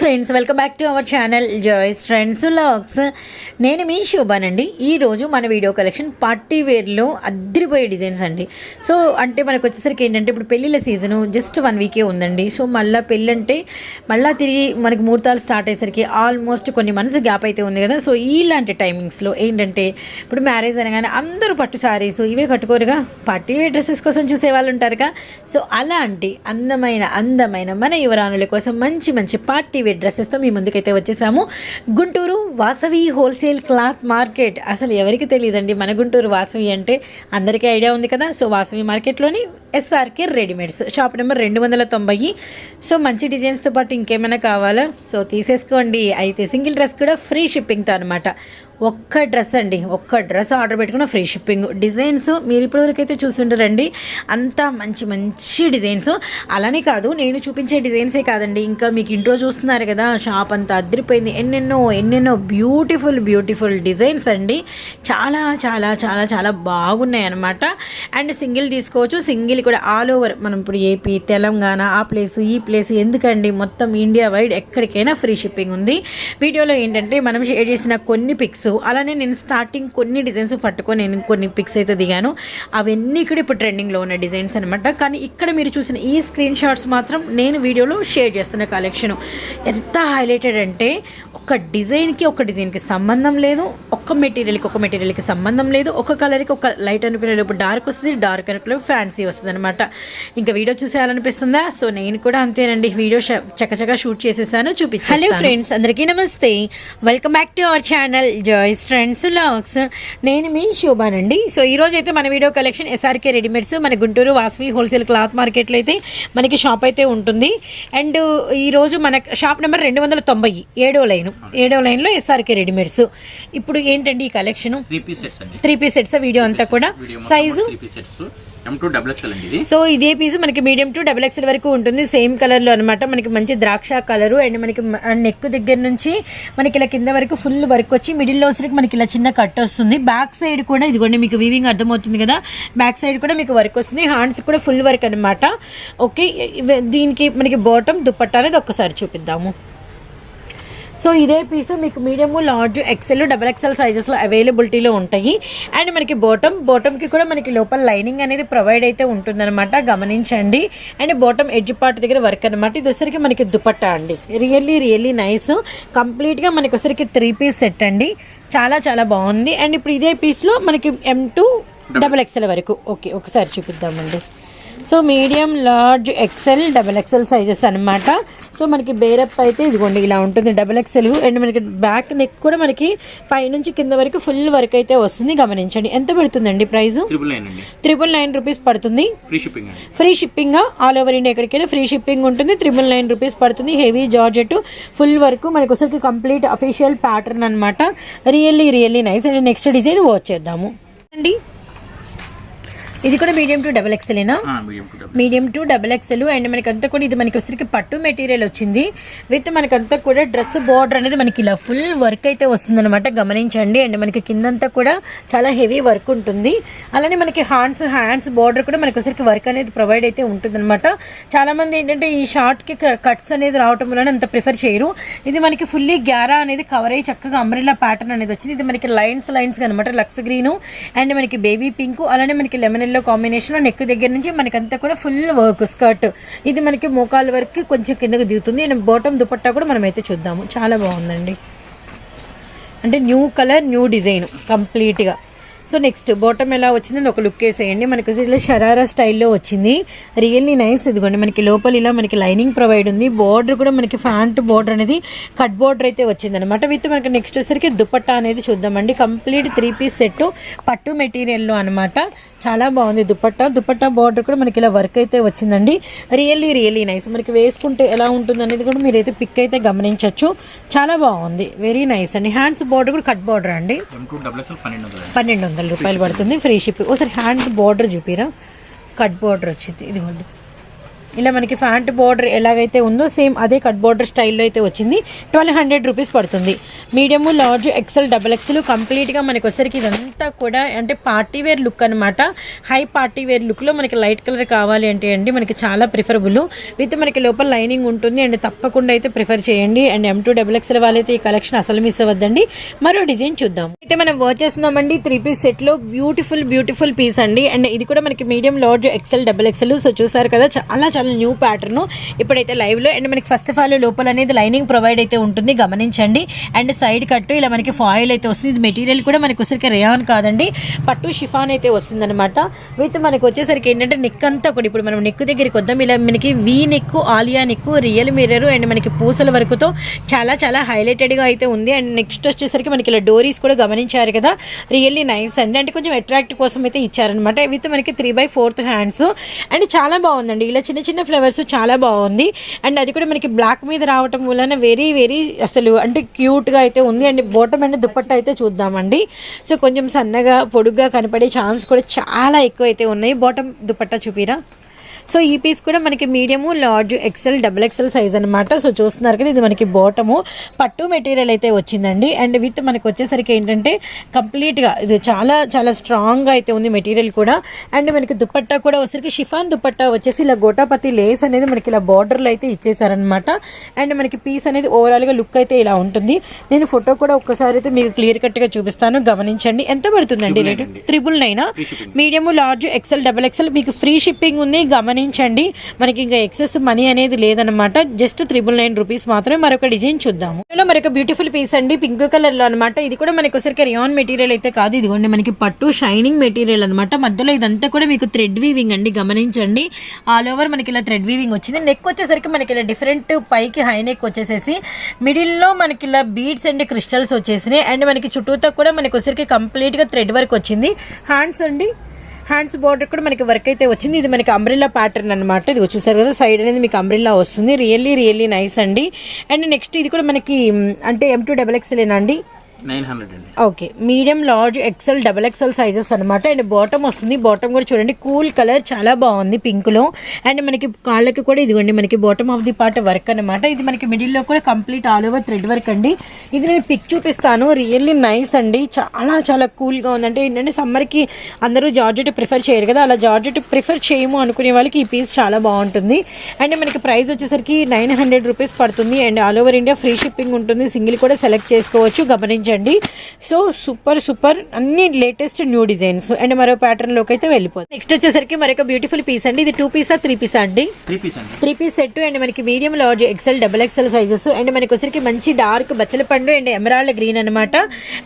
Friends welcome back to our channel Joy's friends vlogs నేను మీ శోభానండి. ఈరోజు మన వీడియో కలెక్షన్ పార్టీ వేర్లో అద్దరిపోయే డిజైన్స్ అండి. సో అంటే మనకు వచ్చేసరికి ఏంటంటే ఇప్పుడు పెళ్ళిళ్ళ సీజను జస్ట్ వన్ వీకే ఉందండి. సో మళ్ళీ పెళ్ళి అంటే మళ్ళీ తిరిగి మనకి ముహూర్తాలు స్టార్ట్ అయ్యేసరికి ఆల్మోస్ట్ కొన్ని మనసు గ్యాప్ అయితే ఉంది కదా. సో ఇలాంటి టైమింగ్స్లో ఏంటంటే ఇప్పుడు మ్యారేజ్ అనగానే అందరూ పట్టు సారీస్ ఇవే కట్టుకోరుగా. పార్టీ వేర్ డ్రెస్సెస్ కోసం చూసే వాళ్ళు ఉంటారుగా. సో అలాంటి అందమైన అందమైన మన యువరాణుల కోసం మంచి మంచి పార్టీ వేర్ డ్రెస్సెస్తో మీ ముందుకైతే వచ్చేసాము. Guntur Vasavi wholesale cloth market. అసలు ఎవరికి తెలియదండి మన గుంటూరు వాసవి అంటే అందరికీ ఐడియా ఉంది కదా. సో వాసవి మార్కెట్లోని ఎస్ఆర్కే రెడీమేడ్స్. షాప్ నెంబర్ రెండు వందల తొంభై. సో మంచి డిజైన్స్తో పాటు ఇంకేమైనా కావాలా? సో తీసేసుకోండి. అయితే సింగిల్ డ్రెస్ కూడా ఫ్రీ షిప్పింగ్తో అనమాట ఒక్క డ్రెస్ అండి ఒక్క డ్రెస్ ఆర్డర్ పెట్టుకున్న ఫ్రీ షిప్పింగ్. డిజైన్స్ మీరు ఇప్పటివరకు అయితే చూసుంటారండి. అంతా మంచి మంచి డిజైన్స్. అలానే కాదు నేను చూపించే డిజైన్సే కాదండి. ఇంకా మీకు ఇంట్లో చూస్తున్నారు కదా షాప్ అంతా అదిరిపోయింది. ఎన్నెన్నో ఎన్నెన్నో బ్యూటిఫుల్ బ్యూటిఫుల్ డిజైన్స్ అండి. చాలా చాలా చాలా చాలా బాగున్నాయి అనమాట అండ్ సింగిల్ తీసుకోవచ్చు. సింగిల్ కూడా ఆల్ ఓవర్ మనం ఇప్పుడు ఏపీ తెలంగాణ ఆ ప్లేస్ ఈ ప్లేస్ ఎందుకండి? మొత్తం ఇండియా వైడ్ ఎక్కడికైనా ఫ్రీ షిప్పింగ్ ఉంది. వీడియోలో ఏంటంటే మనం షేర్ చేసిన కొన్ని పిక్స్ అలానే నేను స్టార్టింగ్ కొన్ని డిజైన్స్ పట్టుకొని నేను కొన్ని పిక్స్ అయితే దిగాను. అవన్నీ కూడా ఇప్పుడు ట్రెండింగ్లో ఉన్న డిజైన్స్ అనమాట కానీ ఇక్కడ మీరు చూసిన ఈ స్క్రీన్ షాట్స్ మాత్రం నేను వీడియోలో షేర్ చేస్తున్న కలెక్షన్ ఎంత హైలైటెడ్ అంటే ఒక డిజైన్కి ఒక డిజైన్కి సంబంధం లేదు. ఒక్క మెటీరియల్కి ఒక మెటీరియల్కి సంబంధం లేదు. ఒక కలర్కి ఒక లైట్ అనుకునే లోపు డార్క్ వస్తుంది డార్క్ అనుకునే ఫ్యాన్సీ వస్తుంది అనమాట ఇంకా వీడియో చూసేయాలనిపిస్తుందా? సో నేను కూడా అంతేనండి. వీడియో చక్కచక్క షూట్ చేసేసాను చూపించాను హలో ఫ్రెండ్స్ అందరికీ నమస్తే. Welcome back to our channel joy's friends logs నేను మీ శోభానండి. సో ఈ రోజు అయితే మన వీడియో కలెక్షన్ ఎస్ఆర్కే రెడీమేడ్స్ మన గుంటూరు వాసవి హోల్సేల్ క్లాత్ మార్కెట్లో అయితే మనకి షాప్ అయితే ఉంటుంది. అండ్ ఈ రోజు మన షాప్ నెంబర్ రెండు వందల తొంభై ఏడో లైన్ ఏడో లైన్లో ఎస్ఆర్కే రెడీమేడ్స్ ఇప్పుడు ఏంటండి ఈ collection? Three piece sets video అంతా కూడా. సైజు? సో ఇదే. పీస్ మనకి మీడియం టు డబుల్ ఎక్స్ఎల్ వరకు ఉంటుంది. సేమ్ కలర్లో అనమాట మనకి మంచి ద్రాక్ష కలర్ అండ్ మనకి నెక్ దగ్గర నుంచి మనకి ఇలా కింద వరకు ఫుల్ వర్క్ వచ్చి మిడిల్లో వచ్చరికి మనకి ఇలా చిన్న కట్ వస్తుంది. బ్యాక్ సైడ్ కూడా ఇదిగోండి మీకు వీవింగ్ అర్థమవుతుంది కదా. బ్యాక్ సైడ్ కూడా మీకు వర్క్ వస్తుంది. హ్యాండ్స్ కూడా ఫుల్ వర్క్ అనమాట ఓకే దీనికి మనకి బాటమ్ దుప్పట్టా అనేది ఒక్కసారి చూపిద్దాము. సో ఇదే పీస్ మీకు medium large XL double XL సైజెస్లో అవైలబిలిటీలో ఉంటాయి. అండ్ మనకి బాటమ్ బాటమ్కి కూడా మనకి లోపల లైనింగ్ అనేది ప్రొవైడ్ అయితే ఉంటుందన్నమాట. గమనించండి. అండ్ బాటమ్ ఎడ్జ్ పార్ట్ దగ్గర వర్క్ అనమాట ఇది వచ్చరికి మనకి దుపట్టా అండి. రియల్లీ రియల్లీ నైస్ కంప్లీట్గా మనకి వచ్చరికి త్రీ పీస్ సెట్ అండి. చాలా చాలా బాగుంది. అండ్ ఇప్పుడు ఇదే పీస్లో మనకి ఎం టూ డబల్ ఎక్సెల్ వరకు. ఓకే ఒకసారి చూపిద్దామండి. So medium large XL double XL sizes అన్నమాట. సో మనకి బేరప్ అయితే ఇదిగోండి ఇలా ఉంటుంది డబల్ ఎక్సెల్ అండ్ మనకి బ్యాక్ నెక్ కూడా మనకి పైనుంచి కింద వరకు ఫుల్ వర్క్ అయితే వస్తుంది. గమనించండి ఎంత పడుతుందండి ప్రైస్ త్రిబుల్ నైన్ రూపీస్ పడుతుంది. Free shipping all over India ఎక్కడికైనా ఫ్రీ షిప్పింగ్ ఉంటుంది. త్రిబుల్ నైన్ రూపీస్ పడుతుంది. హెవీ జార్జెట్ ఫుల్ వర్క్ మనకి ఒకసారికి కంప్లీట్ అఫీషియల్ ప్యాటర్న్ అనమాట really really nice and next design వచ్చేద్దాము అండి ఇది కూడా medium to double ఎక్సెలేనా medium to double medium to double XL and మనకంతా కూడా ఇది మనకి వచ్చరికి పట్టు మెటీరియల్ వచ్చింది. విత్ మనకంతా కూడా డ్రెస్ బార్డర్ అనేది మనకి ఇలా ఫుల్ వర్క్ అయితే వస్తుందన్నమాట. గమనించండి. అండ్ మనకి కిందంతా కూడా చాలా హెవీ వర్క్ ఉంటుంది. అలానే మనకి హ్యాండ్స్ హ్యాండ్స్ బార్డర్ కూడా మనకి వచ్చరికి వర్క్ అనేది ప్రొవైడ్ అయితే ఉంటుందన్నమాట. చాలా మంది ఏంటంటే ఈ షార్ట్కి కట్స్ అనేది రావటం వలన అంత ప్రిఫర్ చేయరు. ఇది మనకి ఫుల్లీ గ్యారా అనేది కవర్ అయ్యి చక్కగా అంబ్రెల్లా ప్యాటర్న్ అనేది వచ్చింది. ఇది మనకి లైన్స్ లైన్స్ అనమాట లక్స్ గ్రీన్ అండ్ మనకి బేబీ పింక్ అలానే మనకి లెమన్ ఎల్లో కాంబినేషన్లో నెక్ దగ్గర నుంచి మనకంతా కూడా ఫుల్ వర్క్ స్కర్ట్ ఇది మనకి మోకాల వరకు కొంచెం కిందకు దిగుతుంది. అండ్ బాటమ్ దుపట్టా కూడా మనం అయితే చూద్దాము. చాలా బాగుందండి. అంటే న్యూ కలర్ న్యూ డిజైన్ కంప్లీట్గా సో నెక్స్ట్ బాటమ్ ఎలా వచ్చిందని ఒక లుక్ వేసేయండి. మనకి ఇలా షరారా స్టైల్లో వచ్చింది. రియల్లీ నైస్ ఇదిగోండి. మనకి లోపల ఇలా మనకి లైనింగ్ ప్రొవైడ్ ఉంది. బార్డర్ కూడా మనకి ఫ్యాంట్ బార్డర్ అనేది కట్ బార్డర్ అయితే వచ్చింది అనమాట విత్ మనకి నెక్స్ట్ వచ్చేసరికి దుపట్టా అనేది చూద్దామండి. కంప్లీట్ త్రీ పీస్ సెట్ పట్టు మెటీరియల్లో అనమాట చాలా బాగుంది దుపట్టా. దుపట్టా బార్డర్ కూడా మనకి ఇలా వర్క్ అయితే వచ్చిందండి. రియల్లీ రియల్లీ నైస్ మనకి వేసుకుంటే ఎలా ఉంటుంది అనేది కూడా మీరైతే పిక్ అయితే గమనించవచ్చు చాలా బాగుంది. వెరీ నైస్ అండి. హ్యాండ్స్ బార్డర్ కూడా కట్ బార్డర్ అండి. పన్నెండు వందలు రూపాయలు పడుతుంది ఫ్రీ షిప్పింగ్ ఒకసారి హ్యాండ్ బార్డర్ చూపిరా? కట్ బార్డర్ వచ్చింది. ఇదిగోండి. ఇలా మనకి ఫ్యాంట్ బోర్డర్ ఎలాగైతే ఉందో సేమ్ అదే కట్ బోర్డర్ స్టైల్లో అయితే వచ్చింది. ట్వెల్వ్ హండ్రెడ్ రూపీస్ పడుతుంది. Medium large XL double XL కంప్లీట్గా మనకి వచ్చరికి ఇదంతా కూడా అంటే పార్టీ వేర్ లుక్ అనమాట హై పార్టీ వేర్ లుక్లో మనకి లైట్ కలర్ కావాలి అంటే అండి మనకి చాలా ప్రిఫరబుల్. విత్ మనకి లోపల లైనింగ్ ఉంటుంది అండ్ తప్పకుండా అయితే ప్రిఫర్ చేయండి. And M to double XL వాళ్ళైతే ఈ కలెక్షన్ అసలు మిస్ అవ్వద్దండి. మరో డిజైన్ చూద్దాం. అయితే మనం వర్క్ చేస్తున్నామండి త్రీ పీస్ సెట్లో బ్యూటిఫుల్ బ్యూటిఫుల్ పీస్ అండి. అండ్ ఇది కూడా మనకి medium large XL double XL. So చూసారు కదా చాలా చాలా న్యూ ప్యాటర్న్ ఇప్పుడైతే లైవ్లో అండ్ మనకి ఫస్ట్ ఆఫ్ ఆల్ లోపల అనేది లైనింగ్ ప్రొవైడ్ అయితే ఉంటుంది. గమనించండి. అండ్ సైడ్ కట్టు ఇలా మనకి ఫాయిల్ అయితే వస్తుంది. ఇది మెటీరియల్ కూడా మనకి వచ్చేసరికి రేయాన్ కాదండి. పట్టు షిఫాన్ అయితే వస్తుందన్నమాట. విత్ మనకి వచ్చేసరికి ఏంటంటే నిక్ అంతా కూడా ఇప్పుడు మనం నిక్కు దగ్గరికి వద్దాం. ఇలా మనకి V neck Alia neck real mirror and మనకి పూసల వరకుతో చాలా చాలా హైలైటెడ్గా అయితే ఉంది. అండ్ నెక్స్ట్ వచ్చేసరికి మనకి ఇలా డోరీస్ కూడా గమనించారు కదా. రియల్లీ నైస్ అండి. అంటే కొంచెం అట్రాక్ట్ కోసం అయితే ఇచ్చారనమాట విత్ మనకి three by fourth hands and చాలా బాగుందండి. ఇలా చిన్న చిన్న చిన్న ఫ్లవర్స్ చాలా బాగుంది. అండ్ అది కూడా మనకి బ్లాక్ మీద రావటం వలన వెరీ వెరీ అసలు అంటే క్యూట్గా అయితే ఉంది. అండ్ బోటం అండ్ దుప్పట్ట అయితే చూద్దామండి. సో కొంచెం సన్నగా పొడుగ్గా కనపడే ఛాన్స్ కూడా చాలా ఎక్కువ అయితే ఉన్నాయి. బాటమ్ దుపట్టా చూపిరా? సో ఈ పీస్ కూడా మనకి medium large XL double XL size అనమాట సో చూస్తున్నారు కదా ఇది మనకి బాటము పట్టు మెటీరియల్ అయితే వచ్చిందండి. అండ్ విత్ మనకి వచ్చేసరికి ఏంటంటే కంప్లీట్గా ఇది చాలా చాలా స్ట్రాంగ్గా అయితే ఉంది మెటీరియల్ కూడా. అండ్ మనకి దుపట్టా కూడా వచ్చేసరికి షిఫాన్ దుపట్టా వచ్చేసి ఇలా గోటాపతి లేస్ అనేది మనకి ఇలా బార్డర్లో అయితే ఇచ్చేసారనమాట అండ్ మనకి పీస్ అనేది ఓవరాల్గా లుక్ అయితే ఇలా ఉంటుంది. నేను ఫోటో కూడా ఒక్కసారి అయితే మీకు క్లియర్ కట్గా చూపిస్తాను. గమనించండి. ఎంత పడుతుందండి రేటు. త్రిబుల్ నైనా. Medium large XL double XL మీకు ఫ్రీ షిప్పింగ్ ఉంది. గమనించండి. మనకి ఇంకా ఎక్సెస్ మనీ అనేది లేదనమాట జస్ట్ త్రిబుల్ నైన్ రూపీస్ మాత్రమే మరొక డిజైన్ చూద్దాము. ఇందులో మరొక బ్యూటిఫుల్ పీస్ అండి. పింక్ కలర్లో అనమాట ఇది కూడా మనకి ఒకసారి రియాన్ మెటీరియల్ అయితే కాదు. ఇదిగోండి మనకి పట్టు షైనింగ్ మెటీరియల్ అనమాట మధ్యలో ఇదంతా కూడా మీకు థ్రెడ్ వీవింగ్ అండి. గమనించండి. ఆల్ ఓవర్ మనకి ఇలా థ్రెడ్ వీవింగ్ వచ్చింది. నెక్ వచ్చేసరికి మనకి ఇలా డిఫరెంట్ పైకి హై నెక్ వచ్చేసేసి మిడిల్లో మనకి ఇలా బీడ్స్ అండ్ క్రిస్టల్స్ వచ్చేసినాయి. అండ్ మనకి చుట్టూతో కూడా మనకి ఒకసారికి కంప్లీట్గా థ్రెడ్ వర్క్ వచ్చింది. హ్యాండ్స్ అండి. హ్యాండ్స్ బార్డర్ కూడా మనకి వర్క్ అయితే వచ్చింది. ఇది మనకి అంబ్రిల్లా ప్యాటర్న్ అనమాట ఇది చూసారు కదా సైడ్ అనేది మీకు అంబ్రిల్లా వస్తుంది. రియల్లీ రియల్లీ నైస్ అండి. అండ్ నెక్స్ట్ ఇది కూడా మనకి అంటే ఎం టూ డబల్ ఎక్స్ఎల్ అండి? నైన్ హండ్రెడ్ అండి. Okay. Medium large XL double XL sizes అనమాట అండ్ బాటమ్ వస్తుంది. బాటమ్ కూడా చూడండి. కూల్ కలర్ చాలా బాగుంది పింక్లో అండ్ మనకి కాళ్ళకి కూడా ఇదిగోండి. మనకి bottom of the part work అనమాట ఇది మనకి మిడిల్లో కూడా complete all over thread work అండి. ఇది నేను పిక్ చూపిస్తాను. రియల్లీ నైస్ అండి. చాలా చాలా కూల్గా ఉంది అంటే ఏంటంటే సమ్మర్కి అందరూ జార్జెట్ ప్రిఫర్ చేయరు కదా. అలా జార్జెట్ ప్రిఫర్ చేయము అనుకునే వాళ్ళకి ఈ పీస్ చాలా బాగుంటుంది. అండ్ మనకి ప్రైస్ వచ్చేసరికి నైన్ హండ్రెడ్ రూపీస్ పడుతుంది. And all over India free shipping ఉంటుంది. సింగిల్ కూడా సెలెక్ట్ చేసుకోవచ్చు. గమనించండి. So super super. అన్ని లేటెస్ట్ న్యూ డిజైన్స్. అండ్ మరో ప్యాటర్న్లోకి అయితే వెళ్ళిపోతుంది నెక్స్ట్ వచ్చేసరికి మరొక బ్యూటిఫుల్ పీస్ అండి. ఇది టూ పీసా త్రీ పీసా అండి? త్రీ పీస్ అండి. త్రీ పీస్ సెట్ అండ్ మనకి medium large XL double XL sizes and మనకి వచ్చరికి మంచి డార్క్ బచ్చల పండు అండ్ ఎమరాల్డ్ గ్రీన్ అనమాట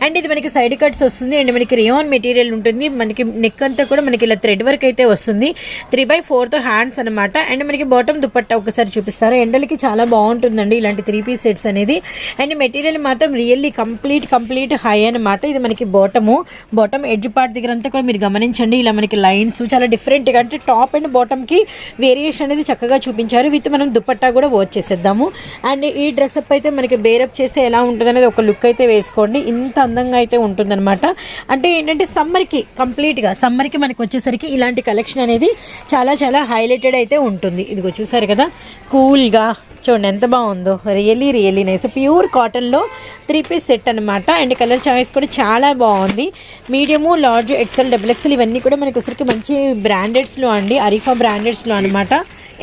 అండ్ ఇది మనకి సైడ్ కట్స్ వస్తుంది. అండ్ మనకి రియాన్ మెటీరియల్ ఉంటుంది. మనకి నెక్ అంతా కూడా మనకి ఇలా థ్రెడ్ వర్క్ అయితే వస్తుంది. త్రీ బై ఫోర్త్ హ్యాండ్స్ అనమాట అండ్ మనకి బాటమ్ దుపట్టా ఒకసారి చూపిస్తారు? ఎండలకి చాలా బాగుంటుందండి ఇలాంటి త్రీ పీస్ సెట్స్ అనేది. అండ్ మెటీరియల్ మాత్రం రియల్లీ కంప్లీట్ కంప్లీట్ హై అనమాట ఇది మనకి బాటము. బాటమ్ ఎడ్జ్ పార్ట్ దగ్గర అంతా కూడా మీరు గమనించండి. ఇలా మనకి లైన్స్ చాలా డిఫరెంట్గా అంటే టాప్ అండ్ బాటమ్కి వేరియేషన్ అనేది చక్కగా చూపించారు. విత్ మనం దుపట్టా కూడా వాచ్ చేసేద్దాము. అండ్ ఈ డ్రెస్ అప్ అయితే మనకి బేరప్ చేస్తే ఎలా ఉంటుంది అనేది ఒక లుక్ అయితే వేసుకోండి. ఇంత అందంగా అయితే ఉంటుందన్నమాట. అంటే ఏంటంటే సమ్మర్కి కంప్లీట్గా సమ్మర్కి మనకి వచ్చేసరికి ఇలాంటి కలెక్షన్ అనేది చాలా చాలా హైలైటెడ్ అయితే ఉంటుంది. ఇదిగో చూసారు కదా? కూల్గా. చూడండి ఎంత బాగుందో. Really really nice. ప్యూర్ కాటన్లో త్రీ పీస్ సెట్ అనమాట అండ్ కలర్ చాయిస్ కూడా చాలా బాగుంది. Medium large XL double XL ఇవన్నీ కూడా మనకి వచ్చరికి మంచి బ్రాండెడ్స్లో అండి. అరిఫా బ్రాండెడ్స్లో అనమాట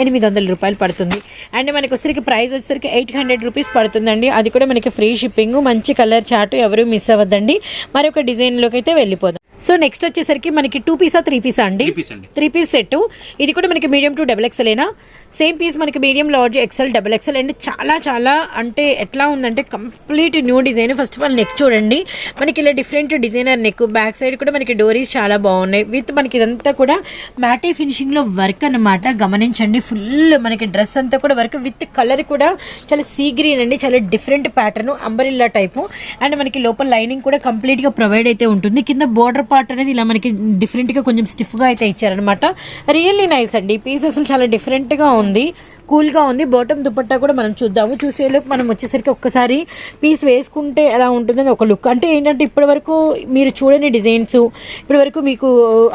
ఎనిమిది వందల రూపాయలు పడుతుంది. అండ్ మనకి వచ్చరికి ప్రైస్ వచ్చేసరికి ఎయిట్ హండ్రెడ్ రూపీస్ పడుతుందండి. అది కూడా మనకి ఫ్రీ షిప్పింగ్ మంచి కలర్ చార్ట్ ఎవరు మిస్ అవ్వద్దండి. మరొక డిజైన్లోకి అయితే వెళ్ళిపోదాం. సో నెక్స్ట్ వచ్చేసరికి మనకి టూ పీసా త్రీ పీసా అండి? త్రీ పీస్ అండి. త్రీ పీస్ సెట్ ఇది కూడా మనకి మీడియం టు డబుల్ ఎక్సెలేనా సేమ్ పీస్ మనకి medium large XL double XL and. చాలా చాలా అంటే ఎట్లా ఉందంటే complete new design first of all neck చూడండి. మనకి ఇలా different designer neck back side కూడా మనకి డోరీస్ చాలా బాగున్నాయి. విత్ మనకి ఇదంతా కూడా మ్యాటీ ఫినిషింగ్లో వర్క్ అన్నమాట. గమనించండి. ఫుల్ మనకి డ్రెస్ అంతా కూడా వర్క్ విత్ కలర్ కూడా చాలా సీ గ్రీన్ అండి. చాలా different pattern umbrella type and మనకి లోపల లైనింగ్ కూడా కంప్లీట్గా ప్రొవైడ్ అయితే ఉంటుంది. కింద బోర్డర్ పార్ట్ అనేది ఇలా మనకి డిఫరెంట్గా కొంచెం స్టిఫ్గా అయితే ఇచ్చారనమాట రియల్లీ నైస్ అండి. పీస్ అసలు చాలా డిఫరెంట్గా ఉంది కూల్గా ఉంది. బాటమ్ దుపట్టా కూడా మనం చూద్దాము. చూసేలోపు మనం వచ్చేసరికి ఒక్కసారి పీస్ వేసుకుంటే ఎలా ఉంటుందని ఒక లుక్. అంటే ఏంటంటే ఇప్పటి వరకు మీరు చూడని డిజైన్స్ ఇప్పటి వరకు మీకు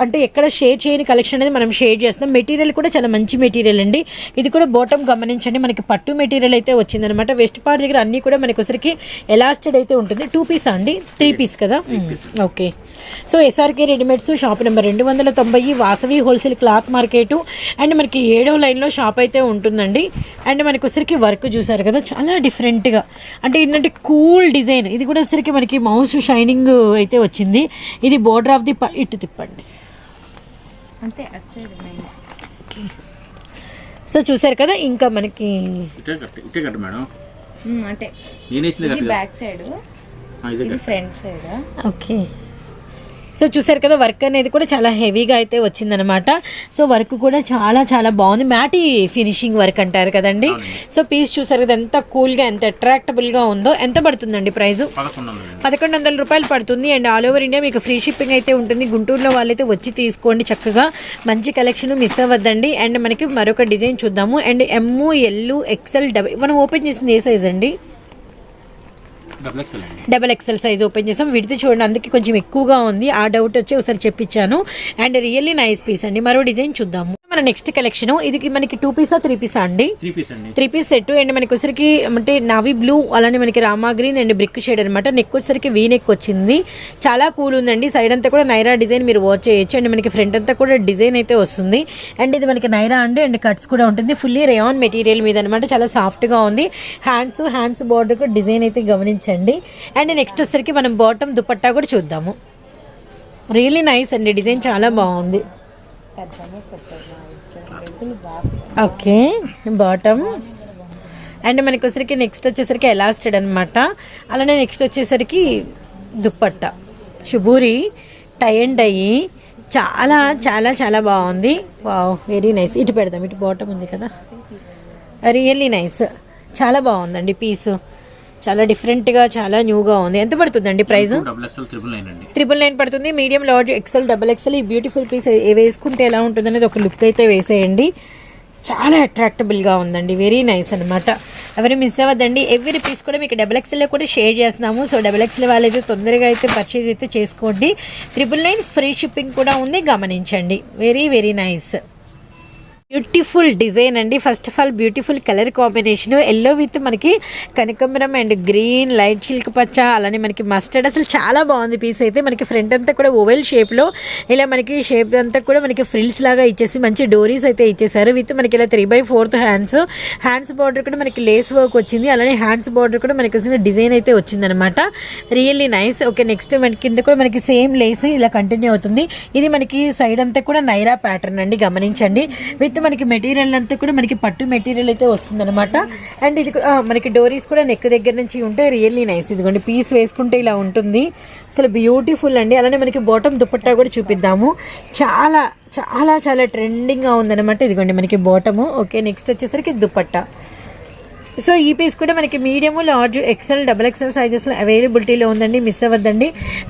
అంటే ఎక్కడ షేర్ చేయని కలెక్షన్ అనేది మనం షేర్ చేస్తున్నాం. మెటీరియల్ కూడా చాలా మంచి మెటీరియల్ అండి. ఇది కూడా బాటమ్ గమనించండి. మనకి పట్టు మెటీరియల్ అయితే వచ్చిందనమాట. వెస్ట్ పార్ట్ దగ్గర అన్నీ కూడా మనకి ఒకసారికి ఎలాస్టెడ్ అయితే ఉంటుంది. టూ పీస్ అండి? త్రీ పీస్ కదా? Okay. So SRK readymades shop number రెండు వందల తొంభై Vasavi wholesale cloth market. And మనకి ఏడవ లైన్లో షాప్ అయితే ఉంటుందండి. అండ్ మనకి వచ్చరికి వర్క్ చూసారు కదా చాలా డిఫరెంట్గా. అంటే ఏంటంటే కూల్ డిజైన్. ఇది కూడా వచ్చరికి మనకి మౌస్ షైనింగ్ అయితే వచ్చింది. ఇది బోర్డర్ ఆఫ్ ది ప- ఇటు తిప్పండి. అంతే సో చూసారు కదా ఇంకా మనకి అంటే back side. Front side? Okay. So చూసారు కదా వర్క్ అనేది కూడా చాలా హెవీగా అయితే వచ్చిందనమాట సో వర్క్ కూడా చాలా చాలా బాగుంది. మ్యాటి ఫినిషింగ్ వర్క్ అంటారు కదండి. సో పీస్ చూసారు కదా ఎంత కూల్గా ఎంత అట్రాక్టబుల్గా ఉందో. ఎంత పడుతుందండి ప్రైజు? పదకొండు వందలు రూపాయలు పడుతుంది. అండ్ ఆల్ ఓవర్ ఇండియా మీకు ఫ్రీ షిప్పింగ్ అయితే ఉంటుంది. గుంటూరులో వాళ్ళైతే వచ్చి తీసుకోండి చక్కగా. మంచి కలెక్షన్ మిస్ అవ్వద్దండి. అండ్ మనకి మరొక డిజైన్ చూద్దాము. And M L XL double మనం ఓపెన్ చేసింది ఏ సైజ్ అండి? Double double XL size open చేసాం. విడితే చూడండి అందుకే కొంచెం ఎక్కువగా ఉంది. ఆ డౌట్ వచ్చి ఒకసారి చెప్పించాను. అండ్ రియల్లీ నైస్ పీస్ అండి. మరో డిజైన్ చూద్దాము. మన నెక్స్ట్ కలెక్షన్ ఇది మనకి టూ పీసా త్రీ పీసా అండి? త్రీ పీస్ అండి. త్రీ పీస్ సెట్ అండ్ మనకి వచ్చరికి అంటే నావీ బ్లూ అలానే మనకి Rama green and brick shade అనమాట నెక్ వచ్చేసరికి వీ నెక్ వచ్చింది. చాలా కూల్ ఉందండి. సైడ్ అంతా కూడా నైరా డిజైన్ మీరు వాచ్ చేయొచ్చు. అండ్ మనకి ఫ్రంట్ అంతా కూడా డిజైన్ అయితే వస్తుంది. అండ్ ఇది మనకి నైరా అండి. అండ్ కట్స్ కూడా ఉంటుంది. ఫుల్లీ రేయాన్ మెటీరియల్ మీద అనమాట చాలా సాఫ్ట్గా ఉంది. హ్యాండ్స్ హ్యాండ్స్ బార్డర్ కూడా డిజైన్ అయితే గమనించండి. అండ్ నెక్స్ట్ వచ్చేసరికి మనం బాటమ్ దుపట్టా కూడా చూద్దాము. రియల్లీ నైస్ అండి. డిజైన్ చాలా బాగుంది. Okay bottom. అండ్ మనకి వచ్చేసరికి నెక్స్ట్ వచ్చేసరికి ఎలాస్టెడ్ అనమాట అలానే నెక్స్ట్ వచ్చేసరికి దుప్పట్ట. శుభూరి టై అండ్ అయ్యి చాలా చాలా చాలా బాగుంది. వావ్ వెరీ నైస్ ఇటు పెడదాం ఇటు బాటమ్ ఉంది కదా. రియల్లీ నైస్ చాలా బాగుందండి పీసు చాలా డిఫరెంట్గా చాలా న్యూగా ఉంది. ఎంత పడుతుందండి price? Double XL triple nine అండి. పడుతుంది. Medium large XL double XL ఈ బ్యూటిఫుల్ పీస్ వేసుకుంటే ఎలా ఉంటుంది అనేది ఒక లుక్ అయితే వేసేయండి. చాలా అట్రాక్టబుల్గా ఉందండి. వెరీ నైస్ అనమాట ఎవరు మిస్ అవ్వద్దండి. ఎవ్రీ పీస్ కూడా మీకు డబల్ ఎక్స్ఎల్లో కూడా షేర్ చేస్తున్నాము. సో డబల్ ఎక్స్ఎల్ వాళ్ళైతే తొందరగా అయితే పర్చేజ్ అయితే చేసుకోండి. ట్రిపుల్ నైన్ ఫ్రీ షిప్పింగ్ కూడా ఉంది. గమనించండి. Very very nice beautiful design అండి. First of all beautiful colour combination. Yellow with మనకి కనకంబరం అండ్ గ్రీన్ లైట్ చిల్క్ పచ్చ అలానే మనకి మస్టర్డ్. అసలు చాలా బాగుంది పీస్ అయితే. మనకి ఫ్రంట్ అంతా కూడా ఓవెల్ షేప్లో ఇలా మనకి షేప్ అంతా కూడా మనకి ఫ్రిల్స్ లాగా ఇచ్చేసి మంచి డోరీస్ అయితే ఇచ్చేసారు. విత్ మనకి ఇలా three by fourth hands hands border కూడా మనకి లేస్ వర్క్ వచ్చింది. అలానే హ్యాండ్స్ బార్డర్ కూడా మనకి వచ్చిన డిజైన్ అయితే వచ్చిందనమాట రియల్లీ నైస్ ఓకే నెక్స్ట్ మనకి కింద కూడా మనకి సేమ్ లేస్ ఇలా కంటిన్యూ అవుతుంది. ఇది మనకి సైడ్ అంతా కూడా నైరా ప్యాటర్న్ అండి. గమనించండి. విత్ మనకి మెటీరియల్ అంతా కూడా మనకి పట్టు మెటీరియల్ అయితే వస్తుంది అనమాట అండ్ ఇది కూడా- మనకి డోరీస్ కూడా నెక్ దగ్గర నుంచి ఉంటే రియల్లీ నైస్ ఇదిగోండి పీస్ వేసుకుంటే ఇలా ఉంటుంది. అసలు బ్యూటిఫుల్ అండి. అలానే మనకి బాటమ్ దుపట్టా కూడా చూపిద్దాము. చాలా చాలా చాలా ట్రెండింగ్గా ఉందన్నమాట. ఇదిగోండి మనకి బాటము ఓకే నెక్స్ట్ వచ్చేసరికి దుపట్టా సో ఈ పీస్ కూడా మనకి medium large XL double XL సైజెస్లో అవైలబిలిటీలో ఉందండి. Miss అవ్వద్దండి.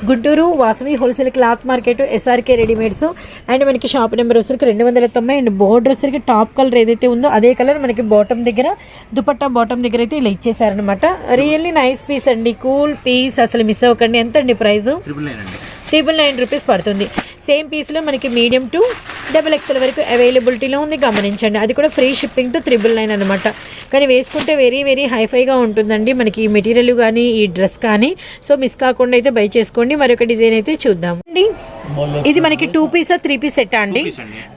Guntur Vasavi wholesale cloth market SRK readymades and మనకి షాప్ నెంబర్ వచ్చరికి రెండు వందల తొంభై అండ్ బోర్డర్ వచ్చరికి టాప్ కలర్ ఏదైతే ఉందో అదే కలర్ మనకి బాటమ్ దగ్గర దుపట్టా బాటమ్ దగ్గర అయితే ఇలా ఇచ్చేసారనమాట రియల్లీ నైస్ పీస్ అండి. కూల్ పీస్ అసలు మిస్ అవ్వకండి. ఎంత అండి ప్రైస్ త్రిబుల్ నైన్ అండి. త్రిబుల్ నైన్ రూపీస్ పడుతుంది. సేమ్ పీస్లో మనకి మీడియం టు డబల్ ఎక్స్ఎల్ వరకు అవైలబిలిటీలో ఉంది. గమనించండి. అది కూడా ఫ్రీ షిప్పింగ్తో త్రిబుల్ నైన్ అనమాట కానీ వేసుకుంటే వెరీ వెరీ హైఫైగా ఉంటుందండి. మనకి ఈ మెటీరియల్ కానీ ఈ డ్రెస్ కానీ. సో మిస్ కాకుండా అయితే బై చేసుకోండి. మరొక డిజైన్ అయితే చూద్దాం. అండి ఇది మనకి టూ పీసా త్రీ పీస్ సెట్ అండి?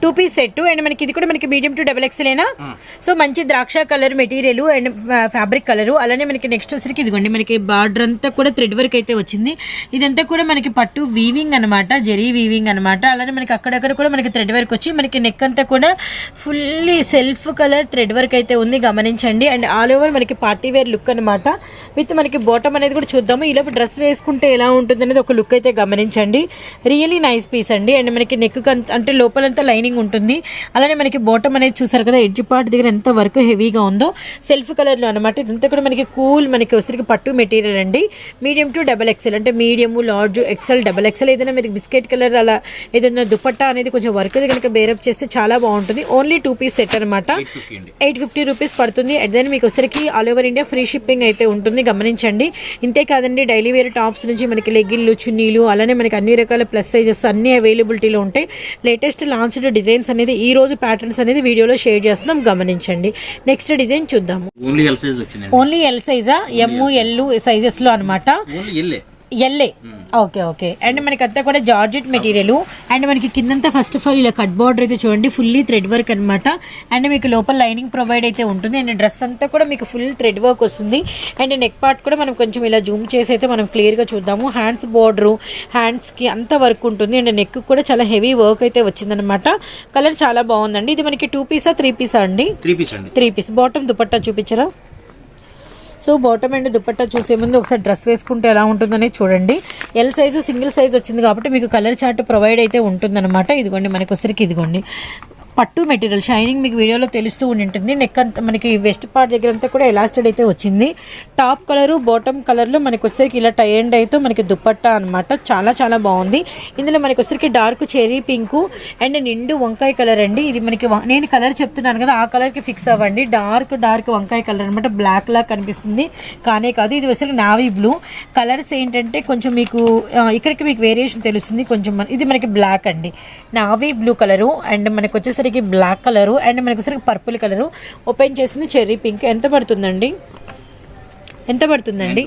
టూ పీస్ సెట్ అండ్ మనకి ఇది కూడా మనకి మీడియం టు డబల్ ఎక్స్ఎలేనా సో మంచి ద్రాక్ష colour material and fabric colour అలానే మనకి నెక్స్ట్ వచ్చరికి ఇదిగోండి మనకి బార్డర్ అంతా కూడా థ్రెడ్ వర్క్ అయితే వచ్చింది. ఇదంతా కూడా మనకి పట్టు వీవింగ్ అనమాట జరీ వీవింగ్ అనమాట అలానే మనకి అక్కడక్కడ కూడా మనకి థ్రెడ్ వర్క్ వచ్చి మనకి నెక్ అంతా కూడా fully self colour thread work అయితే ఉంది. గమనించండి అండ్ ఆల్ ఓవర్ మనకి పార్టీ వేర్ లుక్ అనమాట విత్ మనకి బాటమ్ అనేది కూడా చూద్దాము. ఈలోపు డ్రెస్ వేసుకుంటే ఎలా ఉంటుంది అనేది ఒక లుక్ అయితే గమనించండి. రియలీ నైస్ పీస్ అండి. అండ్ మనకి నెక్ అంటే లోపలంతా లైనింగ్ ఉంటుంది. అలానే మనకి బాటమ్ అనేది చూసారు కదా ఎడ్జ్ పార్ట్ దగ్గర ఎంత వర్క్ హెవీగా ఉందో సెల్ఫ్ కలర్లో అనమాట ఇదంతా కూడా మనకి కూల్ మనకి వచ్చరికి పట్టు మెటీరియల్ అండి. మీడియం టు డబల్ ఎక్సెల్ అంటే medium large XL double XL ఏదైనా మీకు బిస్కెట్ కలర్ అలా ఏదైనా దుపట్టా అనేది కొంచెం వర్క్ కనుక బేరప్ చేస్తే చాలా బాగుంటుంది. ఓన్లీ టూ పీస్ సెట్ అనమాట అండి. ఎయిట్ ఫిఫ్టీ రూపీస్ పడుతుంది. అండ్ దెన్ మీకు వచ్చరికి all over India free shipping అయితే ఉంటుంది. గమనించండి. ఇంతే కాదండి డైలీ వేర్ టాప్స్ నుంచి మనకి లెగ్గిన్లు చున్నీలు అలానే మనకి అన్ని రకాల ప్లస్ సైజెస్ అన్ని అవైలబిలిటీలో ఉంటాయి. లేటెస్ట్ లాంచ్డ్ డిజైన్స్ అనేది ఈ రోజు ప్యాటర్న్స్ అనేది వీడియోలో షేర్ చేస్తున్నాం. గమనించండి. నెక్స్ట్ డిజైన్ చూద్దాము. ఓన్లీ ఎల్ సైజ్ వచ్చిందండి. ఓన్లీ ఎల్ సైజా ఎమ్ ఎల్ సైజెస్లో అనమాట ఎల్లే ఓకే ఓకే అండ్ మనకి అంతా కూడా జార్జెట్ మెటీరియల్ అండ్ మనకి కిందంతా ఫస్ట్ ఆఫ్ ఆల్ ఇలా కట్ బార్డర్ అయితే చూడండి ఫుల్లీ థ్రెడ్ వర్క్ అనమాట అండ్ మీకు లోపల లైనింగ్ ప్రొవైడ్ అయితే ఉంటుంది. అండ్ డ్రెస్ అంతా కూడా మీకు ఫుల్ థ్రెడ్ వర్క్ వస్తుంది. అండ్ నెక్ పార్ట్ కూడా మనం కొంచెం ఇలా జూమ్ చేసి అయితే మనం క్లియర్గా చూద్దాము. హ్యాండ్స్ బార్డరు హ్యాండ్స్కి అంత వర్క్ ఉంటుంది. అండ్ నెక్ కూడా చాలా హెవీ వర్క్ అయితే వచ్చిందనమాట కలర్ చాలా బాగుందండి. ఇది మనకి టూ పీసా త్రీ పీసా అండి? త్రీ పీస్ అండి. త్రీ పీస్ బాటమ్ దుపట్టా చూపించరా? సో బాటమ్ అండ్ దుపట్టా చూసే ముందు ఒకసారి డ్రెస్ వేసుకుంటే ఎలా ఉంటుందనే చూడండి. ఎల్ సైజు సింగిల్ సైజ్ వచ్చింది కాబట్టి మీకు కలర్ చార్ట్ ప్రొవైడ్ అయితే ఉంటుందన్నమాట. ఇదిగోండి మనకి ఇదిగోండి. పట్టు మెటీరియల్ షైనింగ్ మీకు వీడియోలో తెలుస్తూ ఉంటుంది నెక్ అంతా మనకి వెస్ట్ పార్ట్ దగ్గర అంతా కూడా ఎలాస్టెడ్ అయితే వచ్చింది. టాప్ కలరు బాటమ్ కలర్లో మనకి వచ్చేసరికి ఇలా టై అండ్ అయితే మనకి దుప్పట్టా అనమాట చాలా చాలా బాగుంది. ఇందులో మనకి వచ్చరికి డార్క్ చెరీ పింక్ అండ్ నిండు వంకాయ కలర్ అండి. ఇది మనకి నేను కలర్ చెప్తున్నాను కదా ఆ కలర్కి ఫిక్స్ అవ్వండి. డార్క్ డార్క్ వంకాయ కలర్ అనమాట బ్లాక్ లాగా కనిపిస్తుంది. కానే కాదు ఇది వచ్చరికి నావీ బ్లూ. కలర్స్ ఏంటంటే కొంచెం మీకు ఇక్కడికి మీకు వేరియేషన్ తెలుస్తుంది. కొంచెం ఇది మనకి బ్లాక్ అండి. నావీ బ్లూ కలరు అండ్ మనకి వచ్చేసరికి బ్లాక్ కలరు అండ్ మనకి వచ్చేసరికి పర్పుల్ కలరు ఓపెన్ చేసింది చెర్రీ పింక్ ఎంత పడుతుందండి? ఎంత పడుతుందండి?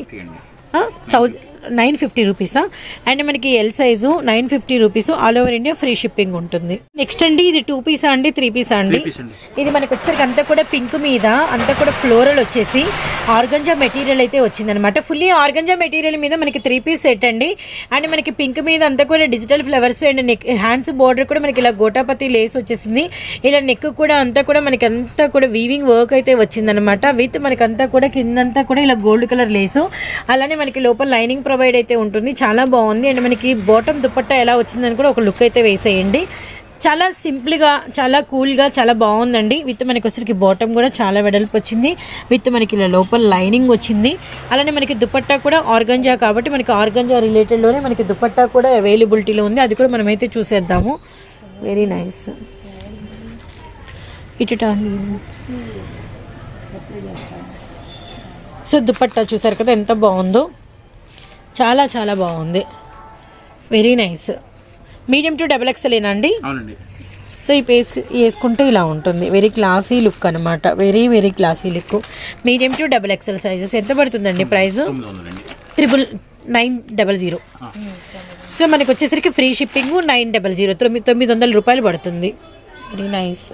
థౌజండ్ నైన్ ఫిఫ్టీ రూపీసా? అండ్ మనకి L size nine fifty rupees. All over India free shipping ఉంటుంది. నెక్స్ట్ అండి ఇది టూ పీసా అండి త్రీ పీసా అండి. ఇది మనకి వచ్చేసరికి అంతా కూడా పింక్ మీద అంతా కూడా ఫ్లోరల్ వచ్చేసి ఆర్గంజా మెటీరియల్ అయితే వచ్చిందనమాట. ఫుల్లీ ఆర్గంజా మెటీరియల్ మీద మనకి త్రీ పీస్ సెట్ అండి. అండ్ మనకి పింక్ మీద అంతా కూడా digital flowers and neck hands border కూడా మనకి ఇలా గోటాపతి లేస్ వచ్చేసింది. ఇలా నెక్ కూడా అంతా కూడా మనకి అంతా కూడా వీవింగ్ వర్క్ అయితే వచ్చిందనమాట. విత్ మనకి అంతా కూడా కిందంతా కూడా ఇలా గోల్డ్ కలర్ లేసు అలానే మనకి లోపల లైనింగ్ ప్రొవైడ్ అయితే ఉంటుంది. చాలా బాగుంది. అండ్ మనకి బాటమ్ దుపట్టా ఎలా వచ్చిందని కూడా ఒక లుక్ అయితే వేసేయండి. చాలా సింపుల్గా చాలా కూల్గా చాలా బాగుందండి. విత్ మనకి వచ్చరికి బాటమ్ కూడా చాలా వెడల్పు వచ్చింది. విత్ మనకి ఇలా లోపల లైనింగ్ వచ్చింది. అలానే మనకి దుపట్టా కూడా ఆర్గంజా కాబట్టి మనకి ఆర్గంజా రిలేటెడ్లోనే మనకి దుపట్టా కూడా అవైలబిలిటీలో ఉంది. అది కూడా మనమైతే చూసేద్దాము. వెరీ నైస్ ఇటు సో దుపట్టా చూసారు కదా ఎంత బాగుందో. చాలా చాలా బాగుంది. Very nice medium to double ఎక్స్ఎలేనా అండి? అవునండి. సో ఈ పేస్ వేసుకుంటే ఇలా ఉంటుంది. వెరీ క్లాసీ లుక్ అనమాట very very classy look medium to double XL sizes ఎంత పడుతుందండి price triple nine double zero. So మనకి వచ్చేసరికి free shipping nine double zero తొమ్మిది తొమ్మిది వందల రూపాయలు పడుతుంది. Very nice